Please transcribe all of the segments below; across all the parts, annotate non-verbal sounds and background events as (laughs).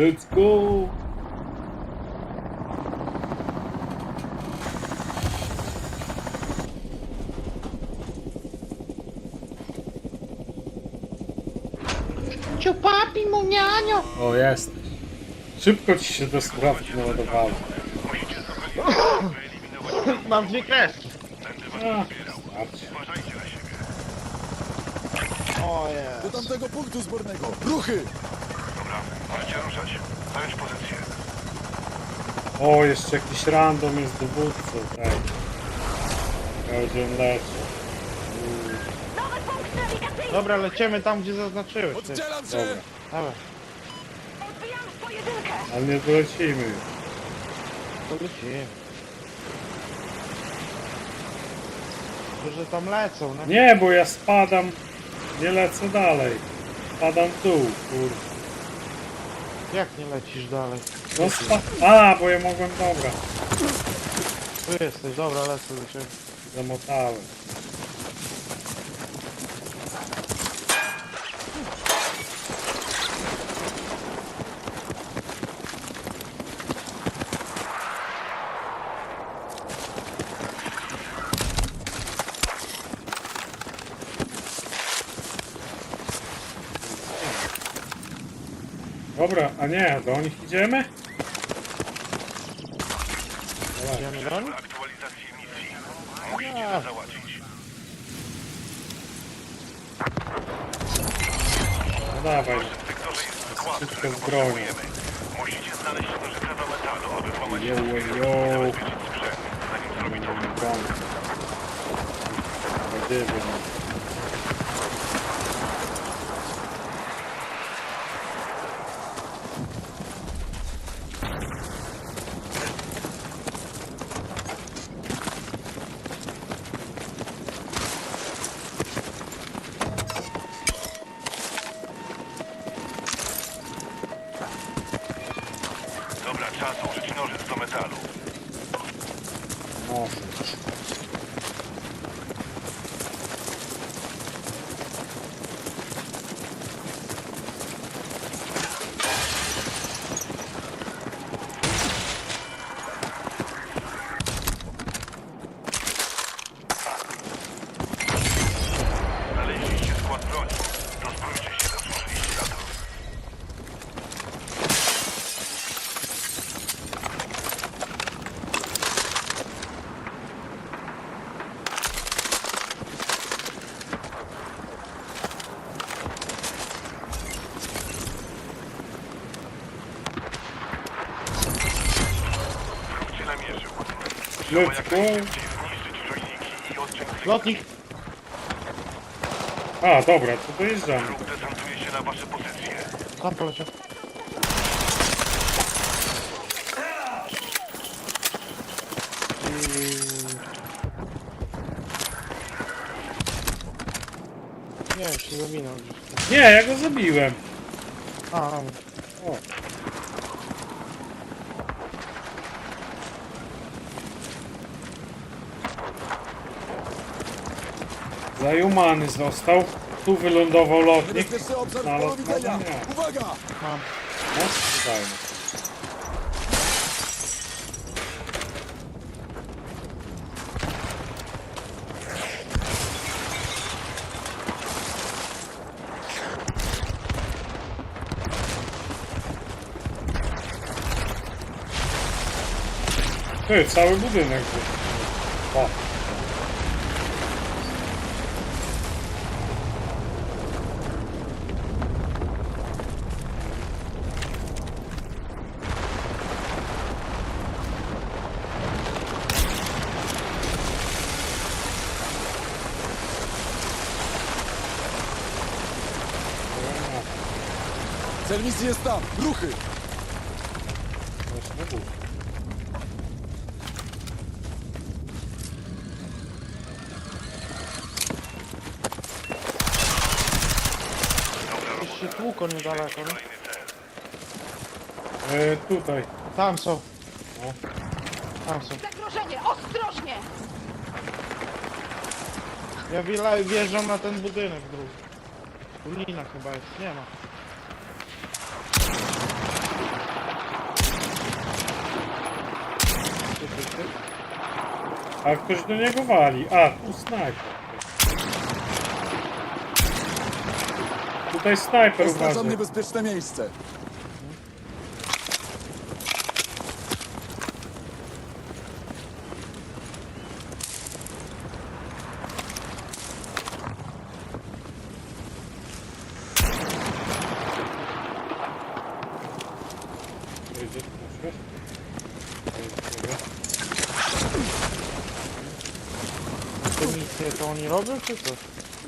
Let's go! Ciu papi, munianio! O, jesteś. Szybko ci się to sprawki naładowało. (laughs) Mam dwie kreski. A, starczy. O Do jest. tamtego punktu zbornego! Ruchy! Dobra, możecie ruszać. Zająć pozycję. O, jeszcze jakiś random jest dowódcą, tak. Będzie on leczy. Dobra, lecimy tam, gdzie zaznaczyłeś. Ty. Oddzielam się! Dobra, w pojedynkę! ale nie dolecimy już. to lecimy. To, że tam lecą, no. Nie, bo ja spadam, nie lecę dalej. Spadam w dół. Jak nie lecisz dalej? Spa... A, bo ja mogłem, dobra, Tu jesteś, dobra, lecę do ciebie. zamotałem. Dobra, a nie, do nich idziemy? Idziemy do nich? Aktualizacji misji. Musicie to załatwić. No dawaj, W sektorze jest skład, wszystko którego z bronią. potrzebujemy. Musicie znaleźć nożyce do metalu, aby włamać się Yo, yo, yo. i zabezpieczyć sprzęt, zanim zrobi to broń. Gdyby, no. Dobra, czas użyć nożyc do metalu. Może. Znaleźliście skład broni. Rozbrójcie się, zasłużyliście na to. Wróg cię namierzył. Trzeba Let's go. Lotnik! A, dobra, to dojeżdżamy. Wróg desantuje się na wasze pozycje. Tam poleciał. Nie wiem, się zaminął. Nie, ja go zabiłem. A, a, O. Zajumany został. Tu wylądował lotnik. Niebezpieczny obszar polu widzenia! nie. Uwaga! mam. No, dajmy. Ty, cały budynek. był. O. Cel misji jest tam! Ruchy! Gdzieś się tłuko niedaleko, no. E, tutaj. Tam są. No. Tam są. Zagrożenie! Ostrożnie! Ja wila- wjeżdżam na ten budynek drugi. Tu lina chyba jest, nie ma. A ktoś do niego wali. A, tu snajper. Tutaj snajper Oznaczam uważaj. niebezpieczne miejsce. To oni robią, czy co?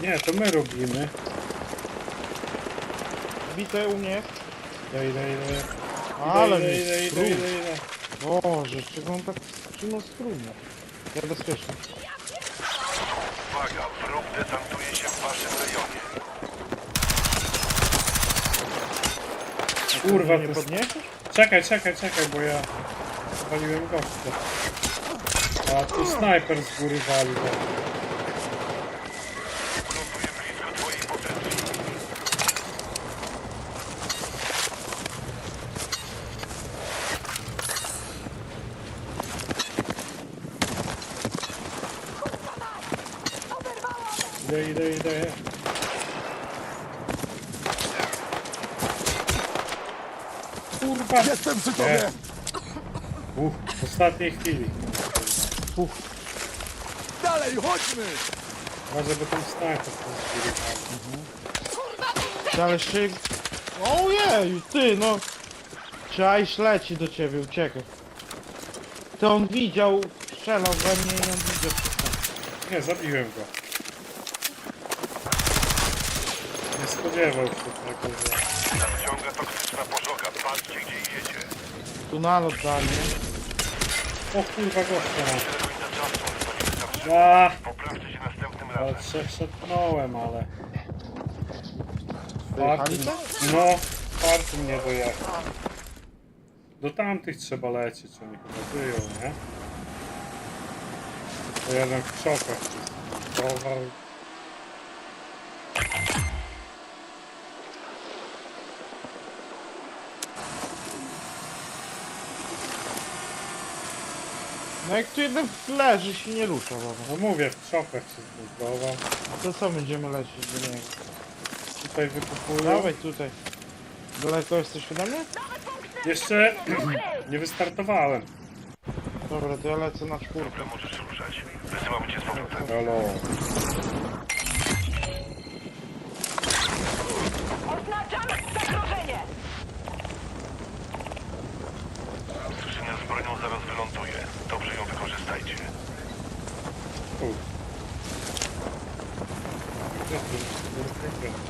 Nie, to my robimy. Bite u mnie. Idę, idę, idę. Ale idę, mi idę, idę, idę, idę. Boże, czego on tak trzyma strumno? Ja bezpiecznie. Uwaga, wróg desantuje się w waszym rejonie. Kurwa, nie to jest... podniesiesz? Czekaj, czekaj, czekaj, bo ja waliłem gościa. A tu snajper z góry wali. Ląduje Idę, idę, idę. Kurwa! Jestem przy tobie! Uff, w ostatniej chwili. Dalej, chodźmy! Może by ten snajper. Ale się... Ojej, ty no! Czaisz leci do ciebie, uciekaj. To on widział, strzelał we mnie i on widział wszystko. Nie, zabiłem go. Spodziewał się tego, że... Nadciąga toksyczna pożoga. Patrzcie, gdzie jedzie. Tu nalot dali, O kurwa, gościa mam. Do końca czasu to nie wystarczy. A, Poprawcie się następnym ale razem. szepnąłem, ale... No, czwarty mnie dojechał. Do tamtych trzeba lecieć, oni chyba żyją, nie? To jeden w krzokach. No jak tu jeden leży się nie rusza, baba. No mówię, w krzokach się zbudował. To co będziemy lecieć do niego? Tutaj wykupują. Dawaj tutaj. Daleko jesteś ode mnie? Jeszcze (clears throat) nie wystartowałem. Dobra, to ja lecę na czwórkę. Dobra, możesz ruszać. Wysyłamy cię z powrotem. Halo. Oznaczam zagrożenie! Skrzynia z bronią zaraz wyląduje. Dobrze ją wykorzystajcie. Tu. Gdzie tu jest?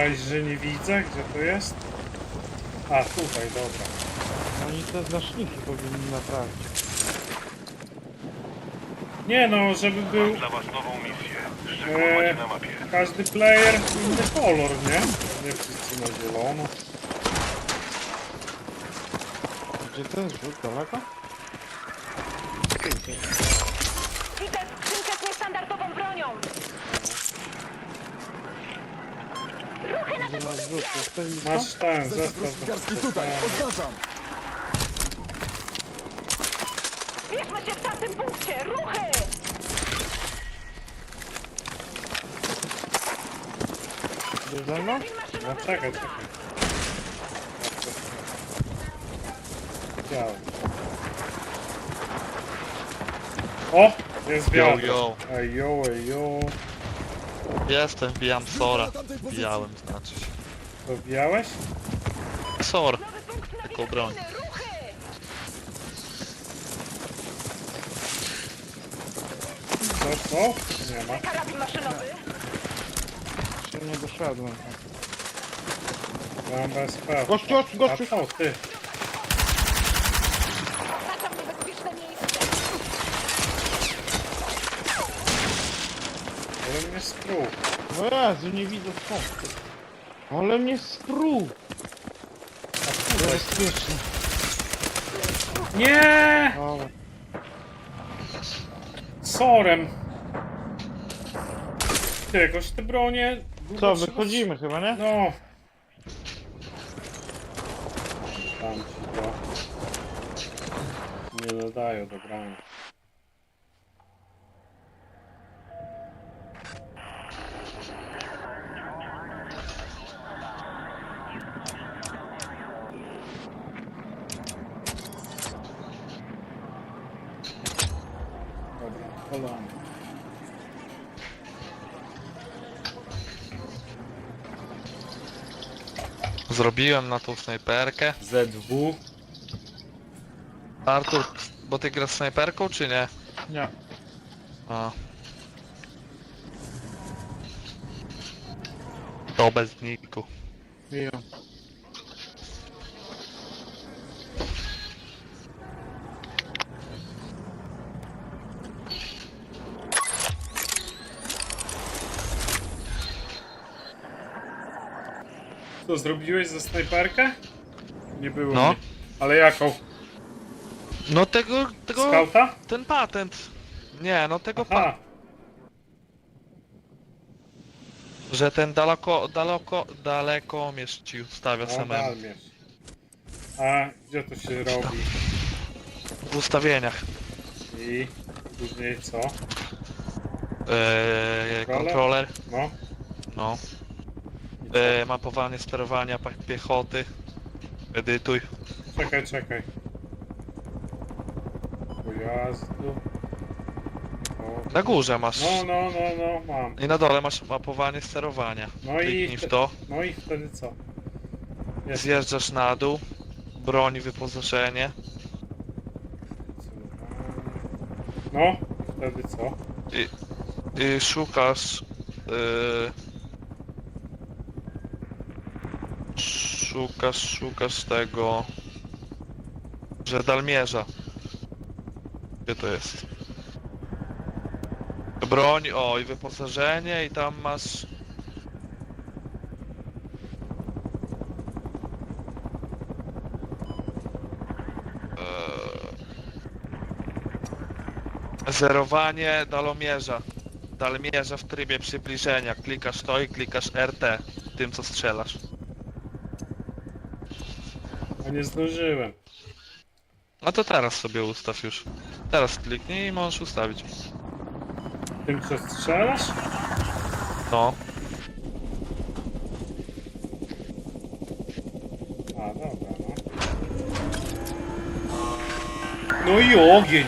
Cześć, że nie widzę, gdzie to jest? A, tutaj, dobra. Oni te znaczniki powinni naprawić. Nie no, żeby był Mam dla was nową misję. Szczegóły Eee. macie na mapie. każdy player inny kolor, nie? Nie wszyscy na zielono. Gdzie ten rzut? Daleko? Widzę skrzynkę z niestandardową bronią! Ruchy na Gdzie masz rzut? Jest to listo? Masz ten Zestaw zestaw. rozpikarski tutaj, oznaczam! Bierzmy się w tamtym punkcie! Ruchy! Idziesz ze mną? No czekaj, czekaj. Działa. O! Jest Yo, wiatr. yo. Ej, yo, ej, yo. Jestem, wbijam Sora. Wbijałem, znaczy wbijałeś? Sor, Taką broń. Ruchy! Co? Nie ma. Karabin maszynowy! Jeszcze nie doszedłem. Mam BSP. Gościu, gościu, A gościu! co, ty? Oznaczam niebezpieczne miejsce! Ale mnie sprół. O Jezu, nie widzę skąd. Ale mnie sprół! A tutaj. Bezpiecznie. Nie! Dobra. Sorem. Ty, jakoś te bronie... długo Co, wychodzimy chyba, nie? No. Tam ci go. Nie dodają do grania. Dobra, kolano. Zrobiłem na tą snajperkę. ZW. Artur, bo ty grasz snajperką czy nie? Nie. A. To bez niku. Biją. Co, zrobiłeś za snajperkę? Nie było No. mnie. Ale jaką? No tego, tego, Skauta? ten patent. Nie, no tego pa że ten daleko, daleko, daleko mieści ustawia No, samemu. A gdzie to się robi? W ustawieniach. I później co? Eee, Kontroler? kontroler, No. no. Eee, mapowanie sterowania pa- piechoty. Edytuj. Czekaj, czekaj. Pojazdu. O. Na górze masz. No, no, no, no, mam. I na dole masz mapowanie sterowania. No i Kliknij w to. No i wtedy co? Jest. Zjeżdżasz na dół. Broń, wyposażenie. No, wtedy co? I szukasz. Yy, szukasz, szukasz tego. Że Dalmierza. Gdzie to jest? Broń, o i wyposażenie i tam masz. Eee, Zerowanie dalomierza. Dalmierza w trybie przybliżenia. Klikasz to i klikasz RT. Tym co strzelasz. Nie zdążyłem. No to teraz sobie ustaw już. Teraz kliknij i możesz ustawić. Tym co strzelasz? No. A, dobra, no. No i ogień!